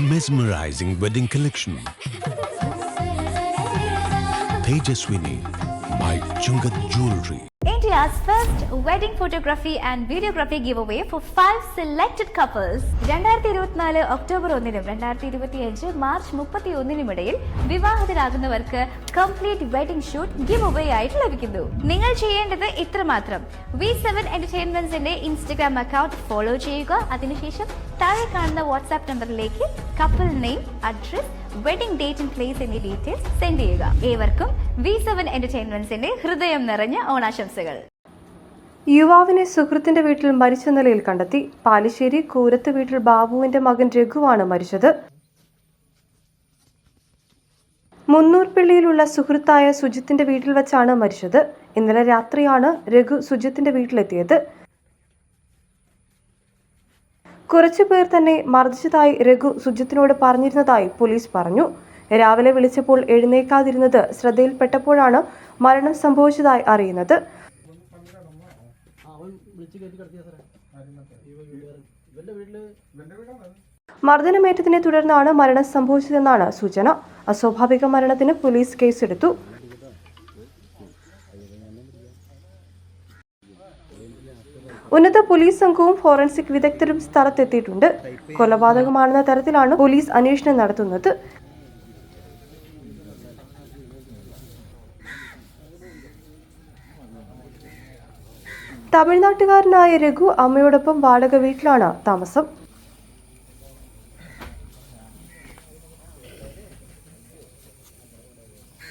mesmerizing wedding collection. Tejaswini by Chungat Jewelry. India's first wedding photography and videography giveaway for five selected couples രണ്ടായിരത്തി ഇരുപത്തിനാല് October ഒന്നിനും രണ്ടായിരത്തി ഇരുപത്തി അഞ്ച് March മുപ്പത്തി ഒന്നിനും ഇടയിൽ വിവാഹിതരാകുന്നവർക്ക് complete wedding shoot give away ആയിട്ട് ലഭിക്കുന്നു നിങ്ങൾ ചെയ്യേണ്ടത് ഇത്രമാത്രം വി സെവൻ എന്റർടൈൻമെന്റ്സിന്റെ ഇൻസ്റ്റഗ്രാം അക്കൗണ്ട് ഫോളോ ചെയ്യുക. അതിനുശേഷം താഴെ കാണുന്ന വാട്സാപ്പ് നമ്പറിലേക്ക് couple name address wedding date and place എന്നീ ഡീറ്റെയിൽസ് സെൻഡ് ചെയ്യുക. ഏവർക്കും വി സെവൻ എന്റർടൈൻമെന്റ്സിന്റെ ഹൃദയം നിറഞ്ഞ ഓണാശംസകൾ. യുവാവിനെ സുഹൃത്തിന്റെ വീട്ടിൽ മരിച്ച നിലയിൽ കണ്ടെത്തി. പാലിശ്ശേരി കൂരത്ത് വീട്ടിൽ ബാബുവിന്റെ മകൻ രഘുവാണ് മരിച്ചത്. മുന്നൂർപ്പിള്ളിയിലുള്ള സുഹൃത്തായ സുജിത്തിന്റെ വീട്ടിൽ വെച്ചാണ് മരിച്ചത്. ഇന്നലെ രാത്രിയാണ് രഘു സുജിത്തിന്റെ വീട്ടിലെത്തിയത്. കുറച്ചു പേർ തന്നെ മർദ്ദിച്ചതായി രഘു സുജിത്തിനോട് പറഞ്ഞിരുന്നതായി പോലീസ് പറഞ്ഞു. രാവിലെ വിളിച്ചപ്പോൾ എഴുന്നേക്കാതിരുന്നത് ശ്രദ്ധയിൽപ്പെട്ടപ്പോഴാണ് മരണം സംഭവിച്ചതായി അറിയുന്നത്. മർദ്ദനമേറ്റതിനെ തുടർന്നാണ് മരണം സംഭവിച്ചതെന്നാണ് സൂചന. അസ്വാഭാവിക മരണത്തിന് പോലീസ് കേസെടുത്തു. ഉന്നത പോലീസ് സംഘവും ഫോറൻസിക് വിദഗ്ധരും സ്ഥലത്തെത്തിയിട്ടുണ്ട്. കൊലപാതകമാണെന്ന തരത്തിലാണ് പോലീസ് അന്വേഷണം നടത്തുന്നത്. തമിഴ്നാട്ടുകാരനായ രഘു അമ്മയോടൊപ്പം വാടക വീട്ടിലാണ് താമസം.